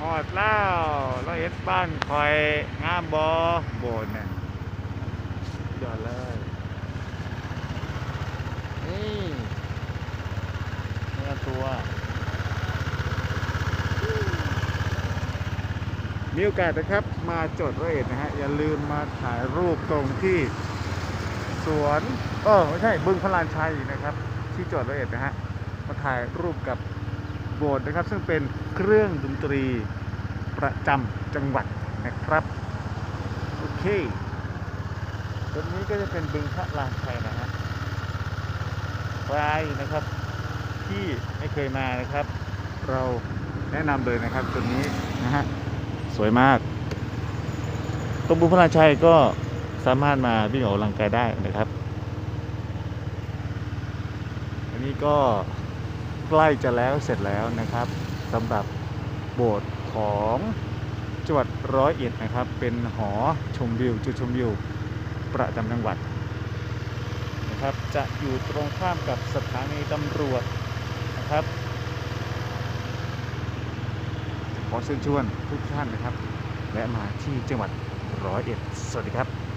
หอดแล้วเราเห็นบ้านคอยงามบอโบนเนี่ยยอดเลยนี่เนื้อตัว มีโอกาสนะครับมาจดร้อยเอ็ดนะฮะ อย่าลืมมาถ่ายรูปตรงที่สวนเออไม่ใช่บึงพระลานชัยนะครับ ที่จอดร้อยเอ็ดนะฮะ มาถ่ายรูปกับ โบสถ์นะครับ ซึ่งเป็นเครื่องดนตรีประจำจังหวัดนะครับโอเคตรงนี้ก็จะเป็นบึงพระลานชัยนะฮะใครนะครับที่ไม่เคยมานะครับ เราแนะนำเลยนะครับตัวนี้นะฮะสวยมาก ตรงบุญพระรานชัยก็สามารถมาวิ่งออกกำลังกายได้นะครับ อันนี้ก็ ใกล้จะแล้วเสร็จแล้วนะครับสำหรับโบสถ์ของจังหวัดร้อยเอ็ดนะครับ เป็นหอชมวิวจุดชมวิวประจำจังหวัดนะครับจะอยู่ตรงข้ามกับสถานีตำรวจนะครับ ขอเชิญชวนทุกท่านนะครับ และมาที่จังหวัดร้อยเอ็ดสวัสดีครับ